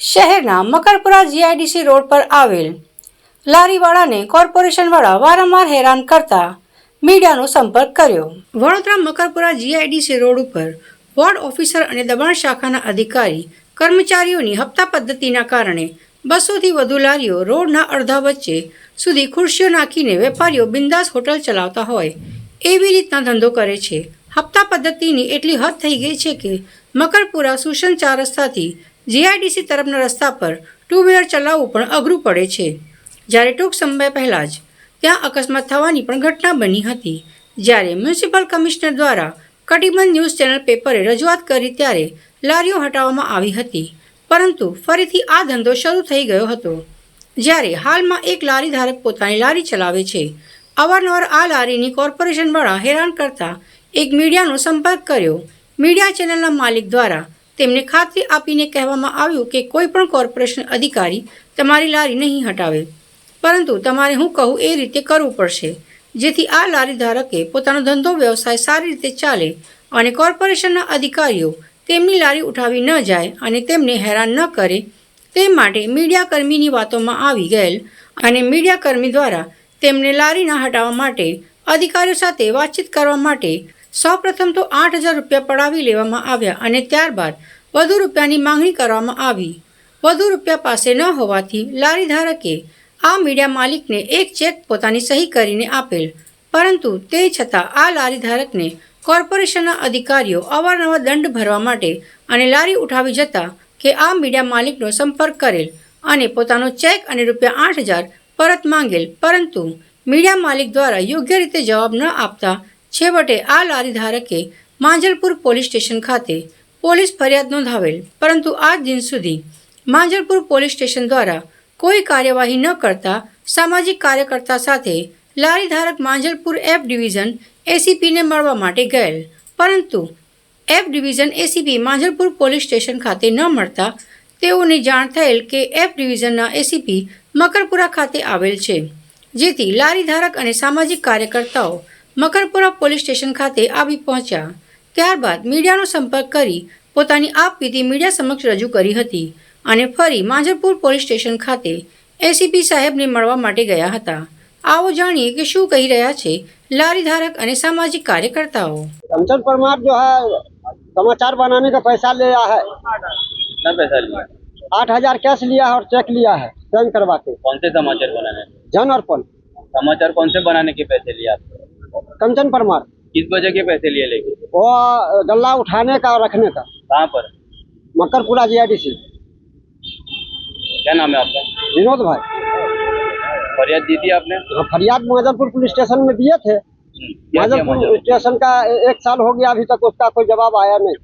શહેરના Makarpura GIDC road પર આવેલ. લારીવાળાને કોર્પોરેશનવાળા વારંવાર હેરાન કરતા મીડિયાનો સંપર્ક કર્યો. વડોદરા મકરપુરા જીઆઈડીસી રોડ ઉપર વોર્ડ ઓફિસર અને દબાણ શાખાના અધિકારી કર્મચારીઓની હપ્તા પદ્ધતિના કારણે બસોથી વધુ લારીઓ રોડના અડધા વચ્ચે સુધી ખુરશીઓ નાખીને વેપારીઓ બિંદાસ હોટલ ચલાવતા હોય એવી રીતના ધંધો કરે છે. હપ્તા પદ્ધતિની એટલી હદ થઈ ગઈ છે કે મકરપુરા સુશન ચાર રસ્તાથી જીઆઈડીસી તરફના રસ્તા પર ટુ વ્હીલર ચલાવવું પણ અઘરું પડે છે. જ્યારે ટૂંક સમય પહેલાં જ ત્યાં અકસ્માત થવાની પણ ઘટના બની હતી. જ્યારે મ્યુનિસિપલ કમિશનર દ્વારા કટિબંધ ન્યૂઝ ચેનલ પેપરે રજૂઆત કરી ત્યારે લારીઓ હટાવવામાં આવી હતી. પરંતુ ફરીથી આ ધંધો શરૂ થઈ ગયો હતો. જ્યારે હાલમાં એક લારી ધારક પોતાની લારી ચલાવે છે. અવારનવાર આ લારીની કોર્પોરેશનવાળા હેરાન કરતા એક મીડિયાનો સંપર્ક કર્યો. મીડિયા ચેનલના માલિક દ્વારા તેમને ખાતરી આપીને કહેવામાં આવ્યું કે કોઈ પણ કોર્પોરેશન અધિકારી તમારી લારી નહીં હટાવે. પરંતુ તમારે હું કહું એ રીતે કરવું પડશે. જેથી આ લારી ધારકે પોતાનો ધંધો વ્યવસાય સારી રીતે ચાલે અને કોર્પોરેશનના અધિકારીઓ તેમની લારી ઉઠાવી ન જાય અને તેમને હેરાન ન કરે, તે માટે મીડિયાકર્મીની વાતોમાં આવી ગયેલ અને મીડિયાકર્મી દ્વારા તેમને લારી ન હટાવવા માટે અધિકારીઓ સાથે વાતચીત કરવા માટે સૌપ્રથમ તો આઠ હજાર રૂપિયા પડાવી લેવામાં આવ્યા અને ત્યારબાદ વધુ રૂપિયાની માંગણી કરવામાં આવી. વધુ રૂપિયા પાસે ન હોવાથી લારી ધારકે આ મીડિયા માલિકને એક ચેક પોતાની સહી કરીને આપેલ. પરંતુ તે છતાં આ લારી ધારકને કોર્પોરેશનના અધિકારીઓ અવારનવાર દંડ ભરવા માટે અને લારી ઉઠાવી જતા કે આ મીડિયા માલિકનો સંપર્ક કરેલ અને પોતાનો ચેક અને રૂપિયા આઠ હજાર પરત માંગેલ. પરંતુ મીડિયા માલિક દ્વારા યોગ્ય રીતે જવાબ ન આપતા છેવટે આ લારી ધારકે માંજલપુર પોલીસ સ્ટેશન ખાતે પોલીસ ફરિયાદ નોંધાવેલ. પરંતુ આજ દિન સુધી માંજલપુર પોલીસ સ્ટેશન દ્વારા કોઈ કાર્યવાહી ન કરતા સામાજિક કાર્યકર્તા સાથે લારી ધારક માંજલપુર એફ ડિવિઝન એસીપીને મળવા માટે ગયેલ. પરંતુ F division ACP Manjalpur police station ખાતે ન મળતા તેઓને જાણ થયેલ કે એફ ડિવિઝનના એસીપી મકરપુરા ખાતે આવેલ છે. જેથી લારી ધારક અને સામાજિક કાર્યકર્તાઓ મકરપુરા પોલીસ સ્ટેશન ખાતે આવી પહોંચ્યા ત્યારબાદ મીડિયાનો સંપર્ક કરી પોતાની આપવીતી મીડિયા સમક્ષ રજૂ કરી હતી અને ફરી માંજરપુર પોલીસ સ્ટેશન ખાતે એસીપી સાહેબને મળવા માટે ગયા હતા આવો જાણીએ કે શું કહી રહ્યા છે લારી ધારક અને સામાજિક કાર્યકર્તાઓ कंचन परमार जो है समाचार बनाने का पैसा लिया है कितना पैसा लिया आठ हजार कैश लिया है और चेक लिया है साइन करवा के कौन से समाचार बनाने जन अर्पण समाचार कौन से बनाने के पैसे लिए आप कंचन परमार। किस वजह के पैसे लिए लेके? वो गल्ला उठाने का और रखने का। कहाँ पर? मकरपुरा जीआईडीसी क्या नाम है आपका? विनोद भाई। फरियाद दी थी आपने? हाँ, फरियाद माजलपुर पुलिस स्टेशन में दिए थे। हम्म, माजलपुर स्टेशन का एक साल हो गया अभी तक उसका कोई जवाब आया नहीं।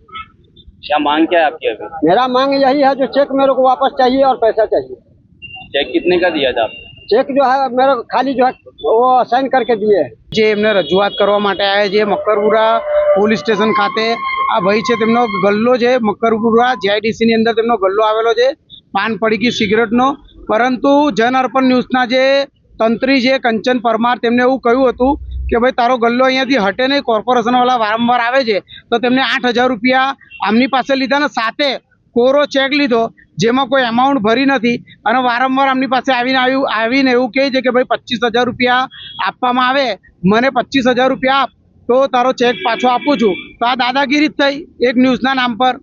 क्या मांग क्या है आपकी अभी? मेरा मांग यही है जो चेक मेरे को वापस चाहिए और पैसा चाहिए। चेक कितने का दिया था आपने? चेक जो है मेरे को खाली जो है वो साइन करके दिए है જે એમને રજૂઆત કરવા માટે આવ્યા છે મકરપુરા પોલીસ સ્ટેશન ખાતે આ ભાઈ છે તેમનો ગલ્લો છે મકરપુરા જીઆઈડીસી ની અંદર તેમનો ગલ્લો આવેલો છે પાન પડીકી સિગરેટનો પરંતુ જન અર્પણ ન્યૂઝના જે તંત્રી છે કંચન પરમાર તેમને એવું કહ્યું હતું કે ભાઈ તારો ગલ્લો અહીંયાથી હટે નહીં કોર્પોરેશનવાળા વારંવાર આવે છે તો તેમને આઠ હજાર રૂપિયા આમની પાસે લીધા ને સાથે કોરો ચેક લીધો, જેમાં કોઈ એમાઉન્ટ ભરી નથી અને વારંવાર એમની પાસે આવીને આવ્યું, આવીને એવું કહે છે કે ભાઈ પચીસ હજાર રૂપિયા આપવામાં આવે, મને પચીસ હજાર રૂપિયા આપ, તો તારો ચેક પાછો આપું છું. તો આ દાદાગીરી જ થઈ એક ન્યૂઝના નામ પર.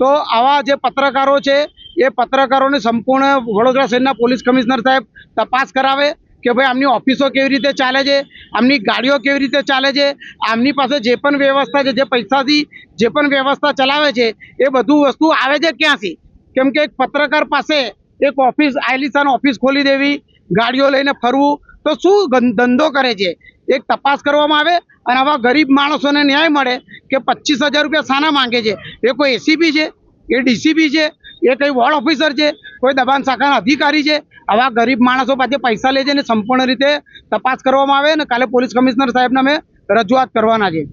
તો આવા જે પત્રકારો છે, એ પત્રકારોને સંપૂર્ણ વડોદરા શહેરના પોલીસ કમિશનર સાહેબ તપાસ કરાવે કે ભાઈ આમની ઓફિસો કેવી રીતે ચાલે છે આમની ગાડીઓ કેવી રીતે ચાલે છે, આમની પાસે જે પણ વ્યવસ્થા છે, જે પૈસાથી જે પણ વ્યવસ્થા ચલાવે છે, એ બધું વસ્તુ આવે છે ક્યાંથી? કેમ કે એક પત્રકાર પાસે એક ઓફિસ આયલીસાન ઓફિસ ખોલી દેવી, ગાડીઓ લઈને ફરવું, તો શું ધંધો કરે છે? એક તપાસ કરવામાં આવે અને આવા ગરીબ માણસોને ન્યાય મળે કે પચીસ હજાર રૂપિયા શાના માંગે છે. એ કોઈ એસીપી છે? એ ડીસીપી છે? એ કઈ વોર્ડ ઓફિસર છે, કોઈ દબાણ શાખાના અધિકારી છે. આવા ગરીબ માણસો પાસે પૈસા લે છે અને સંપૂર્ણ રીતે તપાસ કરવામાં આવે અને કાલે પોલીસ કમિશનર સાહેબને અમે રજૂઆત કરવાના છે.